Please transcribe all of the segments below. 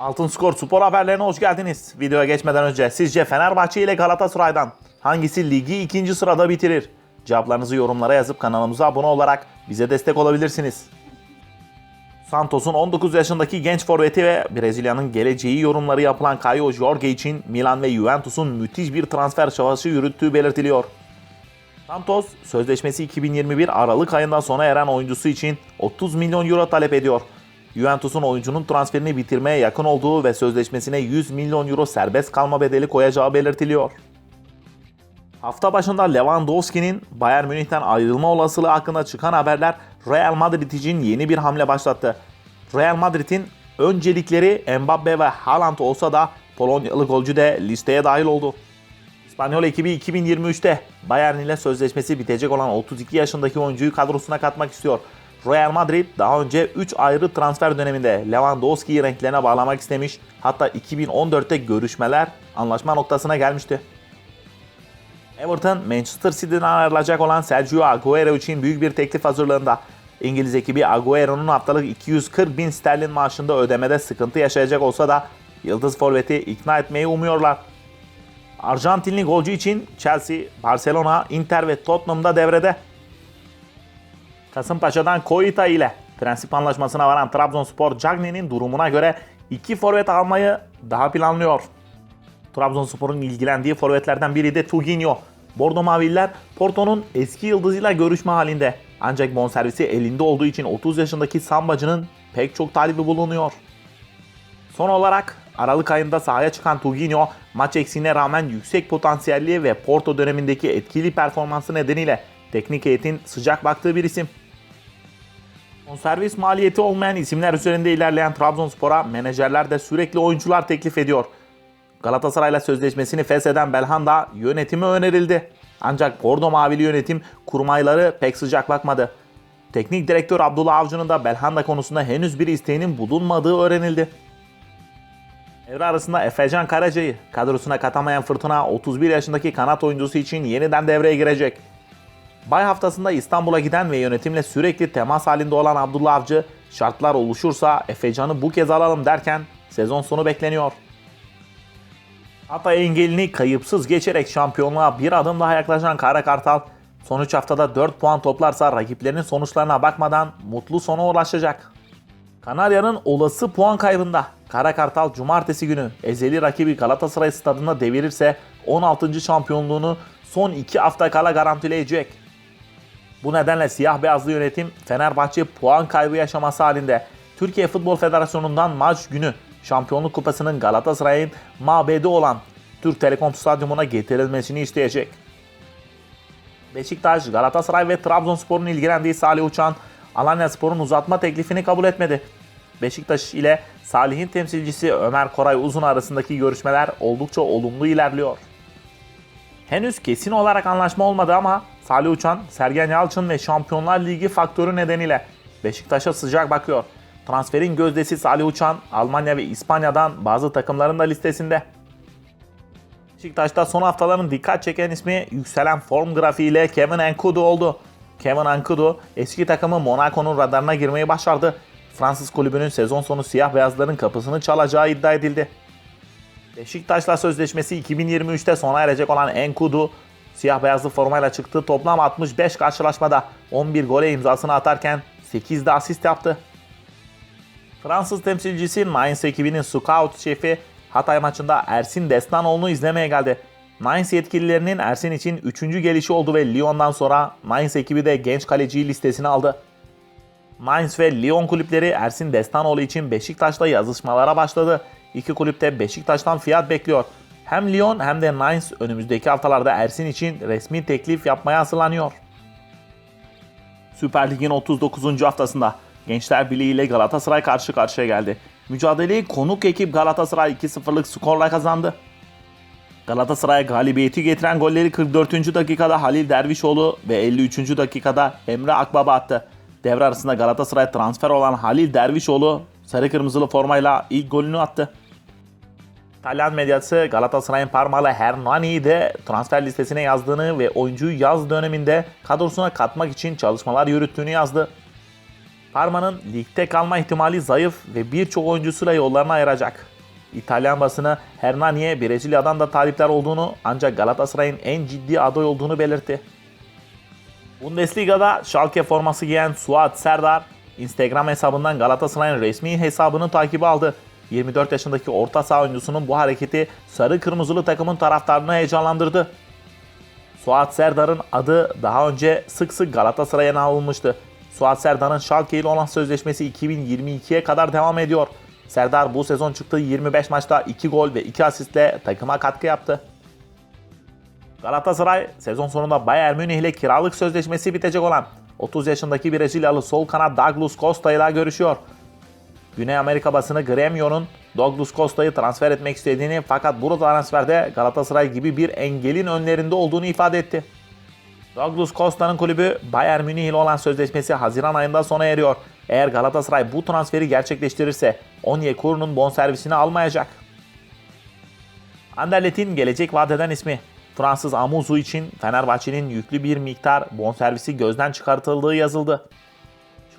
Altın Skor spor haberlerine hoş geldiniz. Videoya geçmeden önce sizce Fenerbahçe ile Galatasaray'dan hangisi ligi ikinci sırada bitirir? Cevaplarınızı yorumlara yazıp kanalımıza abone olarak bize destek olabilirsiniz. Santos'un 19 yaşındaki genç forveti ve Brezilya'nın geleceği yorumları yapılan Caio Jorge için Milan ve Juventus'un müthiş bir transfer savaşı yürüttüğü belirtiliyor. Santos, sözleşmesi 2021 Aralık ayında sona eren oyuncusu için 30 milyon euro talep ediyor. Juventus'un oyuncunun transferini bitirmeye yakın olduğu ve sözleşmesine 100 milyon euro serbest kalma bedeli koyacağı belirtiliyor. Hafta başında Lewandowski'nin Bayern Münih'ten ayrılma olasılığı hakkında çıkan haberler Real Madrid için yeni bir hamle başlattı. Real Madrid'in öncelikleri Mbappe ve Haaland olsa da Polonyalı golcü de listeye dahil oldu. İspanyol ekibi 2023'te Bayern ile sözleşmesi bitecek olan 32 yaşındaki oyuncuyu kadrosuna katmak istiyor. Real Madrid daha önce 3 ayrı transfer döneminde Lewandowski'yi renklerine bağlamak istemiş. Hatta 2014'te görüşmeler anlaşma noktasına gelmişti. Everton, Manchester City'den ayrılacak olan Sergio Aguero için büyük bir teklif hazırlığında. İngiliz ekibi Agüero'nun haftalık 240 bin sterlin maaşında ödemede sıkıntı yaşayacak olsa da Yıldız Forvet'i ikna etmeyi umuyorlar. Arjantinli golcü için Chelsea, Barcelona, Inter ve Tottenham'da devrede. Kasımpaşa'dan Koita ile prensip anlaşmasına varan Trabzonspor Cagney'in durumuna göre iki forvet almayı daha planlıyor. Trabzonspor'un ilgilendiği forvetlerden biri de Tuginho. Bordo Maviller Porto'nun eski yıldızıyla görüşme halinde. Ancak bonservisi elinde olduğu için 30 yaşındaki Sambacı'nın pek çok talibi bulunuyor. Son olarak Aralık ayında sahaya çıkan Tuginho maç eksiğine rağmen yüksek potansiyelli ve Porto dönemindeki etkili performansı nedeniyle teknik heyetin sıcak baktığı bir isim. Bonservis maliyeti olmayan isimler üzerinde ilerleyen Trabzonspor'a menajerler de sürekli oyuncular teklif ediyor. Galatasaray'la sözleşmesini fesheden Belhanda yönetime önerildi. Ancak Bordo Mavili yönetim kurmayları pek sıcak bakmadı. Teknik direktör Abdullah Avcı'nın da Belhanda konusunda henüz bir isteğinin bulunmadığı öğrenildi. Devre arasında Efecan Karaca'yı kadrosuna katamayan Fırtına 31 yaşındaki kanat oyuncusu için yeniden devreye girecek. Bay haftasında İstanbul'a giden ve yönetimle sürekli temas halinde olan Abdullah Avcı şartlar oluşursa Efecan'ı bu kez alalım derken sezon sonu bekleniyor. Hatay engelini kayıpsız geçerek şampiyonluğa bir adım daha yaklaşan Kara Kartal son 3 haftada 4 puan toplarsa rakiplerinin sonuçlarına bakmadan mutlu sona ulaşacak. Kanarya'nın olası puan kaybında Kara Kartal cumartesi günü ezeli rakibi Galatasaray stadında devirirse 16. şampiyonluğunu son 2 hafta kala garantileyecek. Bu nedenle siyah beyazlı yönetim Fenerbahçe puan kaybı yaşaması halinde Türkiye Futbol Federasyonu'ndan maç günü Şampiyonluk Kupası'nın Galatasaray'ın mabedi olan Türk Telekom Stadyumuna getirilmesini isteyecek. Beşiktaş, Galatasaray ve Trabzonspor'un ilgilendiği Salih Uçan, Alanya Spor'un uzatma teklifini kabul etmedi. Beşiktaş ile Salih'in temsilcisi Ömer Koray Uzun arasındaki görüşmeler oldukça olumlu ilerliyor. Henüz kesin olarak anlaşma olmadı ama Salih Uçan, Sergen Yalçın ve Şampiyonlar Ligi faktörü nedeniyle Beşiktaş'a sıcak bakıyor. Transferin gözdesi Salih Uçan, Almanya ve İspanya'dan bazı takımların da listesinde. Beşiktaş'ta son haftaların dikkat çeken ismi yükselen form grafiğiyle Kevin Enkudu oldu. Kevin Enkudu eski takımı Monaco'nun radarına girmeyi başardı. Fransız kulübünün sezon sonu siyah beyazların kapısını çalacağı iddia edildi. Beşiktaş'la sözleşmesi 2023'te sona erecek olan Enkudu, siyah beyazlı formayla çıktığı toplam 65 karşılaşmada 11 gole imzasını atarken 8 de asist yaptı. Fransız temsilcisi Mainz ekibinin scout şefi Hatay maçında Ersin Destanoğlu'nu izlemeye geldi. Mainz yetkililerinin Ersin için 3. gelişi oldu ve Lyon'dan sonra Mainz ekibi de genç kaleciyi listesine aldı. Mainz ve Lyon kulüpleri Ersin Destanoğlu için Beşiktaş'la yazışmalara başladı. İki kulüp de Beşiktaş'tan fiyat bekliyor. Hem Lyon hem de Mainz önümüzdeki haftalarda Ersin için resmi teklif yapmaya hazırlanıyor. Süper Lig'in 39. haftasında Gençler Birliği ile Galatasaray karşı karşıya geldi. Mücadeleyi konuk ekip Galatasaray 2-0'lık skorla kazandı. Galatasaray'a galibiyeti getiren golleri 44. dakikada Halil Dervişoğlu ve 53. dakikada Emre Akbaba attı. Devre arasında Galatasaray transfer olan Halil Dervişoğlu sarı kırmızılı formayla ilk golünü attı. İtalyan medyası Galatasaray'ın Parmalı Hernani'yi de transfer listesine yazdığını ve oyuncuyu yaz döneminde kadrosuna katmak için çalışmalar yürüttüğünü yazdı. Parma'nın ligde kalma ihtimali zayıf ve birçok oyuncusuyla yollarını ayıracak. İtalyan basını Hernani'ye Brezilya'dan da talipler olduğunu ancak Galatasaray'ın en ciddi aday olduğunu belirtti. Bundesliga'da Schalke forması giyen Suat Serdar, Instagram hesabından Galatasaray'ın resmi hesabını takibi aldı. 24 yaşındaki orta saha oyuncusunun bu hareketi sarı kırmızılı takımın taraftarını heyecanlandırdı. Suat Serdar'ın adı daha önce sık sık Galatasaray'a alınmıştı. Suat Serdar'ın Schalke ile olan sözleşmesi 2022'ye kadar devam ediyor. Serdar bu sezon çıktığı 25 maçta 2 gol ve 2 asistle takıma katkı yaptı. Galatasaray sezon sonunda Bayern Münih ile kiralık sözleşmesi bitecek olan 30 yaşındaki Brezilyalı sol kanat Douglas Costa ile görüşüyor. Güney Amerika basını Gremio'nun Douglas Costa'yı transfer etmek istediğini fakat bu transferde Galatasaray gibi bir engelin önlerinde olduğunu ifade etti. Douglas Costa'nın kulübü Bayern Münih ile olan sözleşmesi Haziran ayında sona eriyor. Eğer Galatasaray bu transferi gerçekleştirirse Onyekuru'nun bonservisini almayacak. Anderlet'in gelecek vadeden ismi Fransız Amuzu için Fenerbahçe'nin yüklü bir miktar bonservisi gözden çıkartıldığı yazıldı.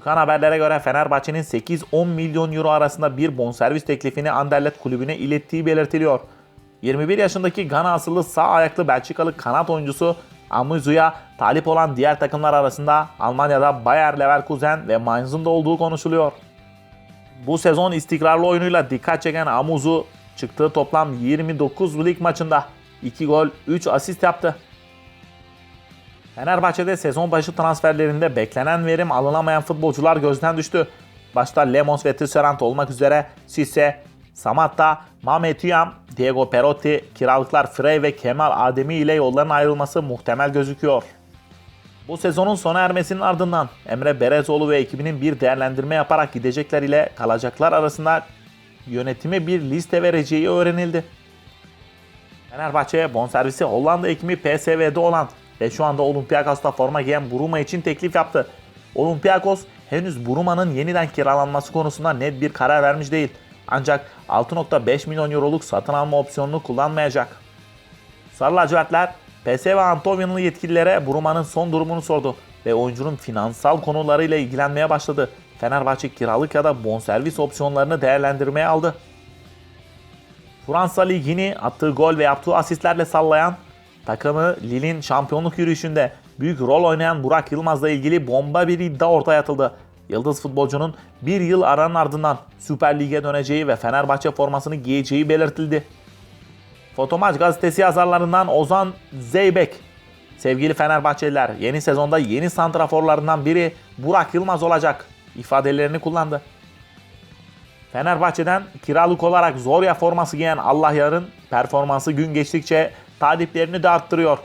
Çıkan haberlere göre Fenerbahçe'nin 8-10 milyon euro arasında bir bonservis teklifini Anderlet kulübüne ilettiği belirtiliyor. 21 yaşındaki Gana asıllı sağ ayaklı Belçikalı kanat oyuncusu Amuzu'ya talip olan diğer takımlar arasında Almanya'da Bayer Leverkusen ve Mainz'ın da olduğu konuşuluyor. Bu sezon istikrarlı oyunuyla dikkat çeken Amuzu çıktığı toplam 29 lig maçında 2 gol 3 asist yaptı. Fenerbahçe'de sezon başı transferlerinde beklenen verim alınamayan futbolcular gözden düştü. Başta Lemos ve Tisserand olmak üzere Sisse, Samatta, Mehmet Uyam, Diego Perotti, kiralıklar Frey ve Kemal Ademi ile yolların ayrılması muhtemel gözüküyor. Bu sezonun sona ermesinin ardından Emre Berezoğlu ve ekibinin bir değerlendirme yaparak gidecekler ile kalacaklar arasında yönetime bir liste vereceği öğrenildi. Fenerbahçe'ye bonservisi Hollanda ekimi PSV'de olan ve şu anda Olympiakos'ta forma giyen Buruma için teklif yaptı. Olympiakos henüz Buruma'nın yeniden kiralanması konusunda net bir karar vermiş değil. Ancak 6.5 milyon euroluk satın alma opsiyonunu kullanmayacak. Sarı lacivertler PSV Antonio'nun yetkililere Buruma'nın son durumunu sordu ve oyuncunun finansal konularıyla ilgilenmeye başladı. Fenerbahçe kiralık ya da bonservis opsiyonlarını değerlendirmeye aldı. Fransa Ligi'ni attığı gol ve yaptığı asistlerle sallayan takımı Lille'in şampiyonluk yürüyüşünde büyük rol oynayan Burak Yılmaz'la ilgili bomba bir iddia ortaya atıldı. Yıldız futbolcunun bir yıl aranın ardından Süper Lig'e döneceği ve Fenerbahçe formasını giyeceği belirtildi. Fotomaç gazetesi yazarlarından Ozan Zeybek. Sevgili Fenerbahçeliler yeni sezonda yeni santraforlarından biri Burak Yılmaz olacak ifadelerini kullandı. Fenerbahçe'den kiralık olarak Zorya forması giyen Allah yarın performansı gün geçtikçe taliplerini de arttırıyor.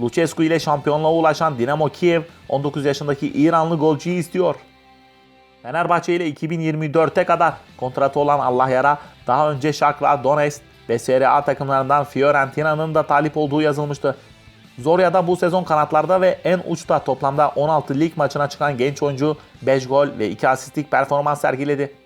Lucescu ile şampiyonluğa ulaşan Dinamo Kiev 19 yaşındaki İranlı golcüyü istiyor. Fenerbahçe ile 2024'te kadar kontratı olan Allah Yara daha önce Shakhtar Donetsk ve Serie A takımlarından Fiorentina'nın da talip olduğu yazılmıştı. Zorya'da bu sezon kanatlarda ve en uçta toplamda 16 lig maçına çıkan genç oyuncu 5 gol ve 2 asistlik performans sergiledi.